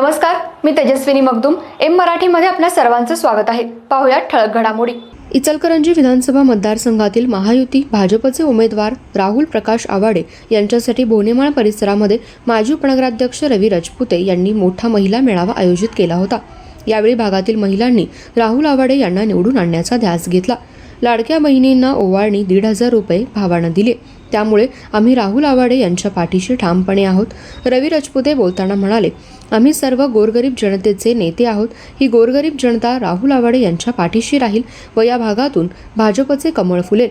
नमस्कार मी तेजस्विनी मगदुम. एम मराठीमध्ये आपल्या सर्वांचं स्वागत आहे. पाहुयात ठळक घडामोडी. इचलकरंजी विधानसभा मतदारसंघातील महायुती भाजपचे उमेदवार राहुल प्रकाश आवाडे यांच्यासाठी बोनेमाळ परिसरामध्ये माजी उपनगराध्यक्ष रवी राजपुते यांनी मोठा महिला मेळावा आयोजित केला होता. यावेळी भागातील महिलांनी राहुल आवाडे यांना निवडून आणण्याचा ध्यास घेतला. लाडक्या बहिणींना ओवाळणी दीड हजार रुपये भावानं दिले. त्यामुळे आम्ही राहुल आवाडे यांच्या पाठीशी ठामपणे आहोत. रवी राजपुते बोलताना म्हणाले आम्ही सर्व गोरगरीब जनतेचे नेते आहोत. ही गोरगरीब जनता राहुल आवाडे यांच्या पाठीशी राहील व या भागातून भाजपचे कमळ फुलेल.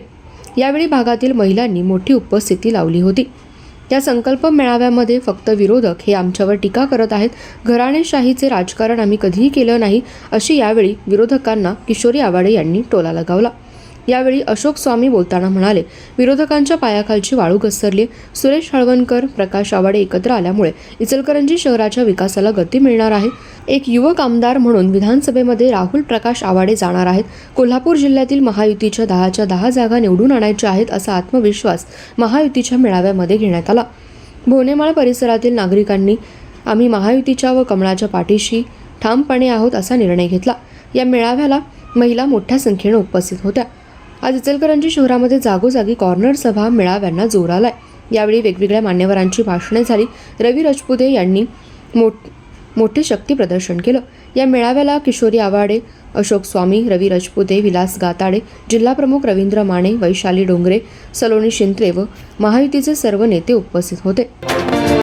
यावेळी भागातील महिलांनी मोठी उपस्थिती लावली होती. या संकल्प मेळाव्यामध्ये फक्त विरोधक हे आमच्यावर टीका करत आहेत. घराणेशाहीचे राजकारण आम्ही कधीही केलं नाही अशी यावेळी विरोधकांना किशोरी आवाडे यांनी टोला लगावला. यावेळी अशोक स्वामी बोलताना म्हणाले विरोधकांच्या पायाखालची वाळू घसरली. सुरेश हळवणकर प्रकाश आवाडे एकत्र आल्यामुळे इचलकरंजी शहराच्या विकासाला गती मिळणार आहे. एक युवक आमदार म्हणून विधानसभेमध्ये राहुल प्रकाश आवाडे जाणार आहेत. कोल्हापूर जिल्ह्यातील महायुतीच्या दहाच्या दहा जागा निवडून आणायच्या आहेत असा आत्मविश्वास महायुतीच्या मेळाव्यामध्ये घेण्यात आला. भोनेमाळ परिसरातील नागरिकांनी आम्ही महायुतीच्या व कमळाच्या पाठीशी ठामपणे आहोत असा निर्णय घेतला. या मेळाव्याला महिला मोठ्या संख्येने उपस्थित होत्या. आज इचलकरंजी शहरामध्ये जागोजागी कॉर्नर सभा मेळाव्यांना जोर आलाय. यावेळी वेगवेगळ्या मान्यवरांची भाषणे झाली. रवी राजपुते यांनी मोठ मोठे शक्ती प्रदर्शन केलं. या मेळाव्याला किशोरी आवाडे अशोक स्वामी रवी राजपुते विलास गाताडे जिल्हाप्रमुख रवींद्र माने वैशाली डोंगरे सलोनी शिंत्रे व महायुतीचे सर्व नेते उपस्थित होते.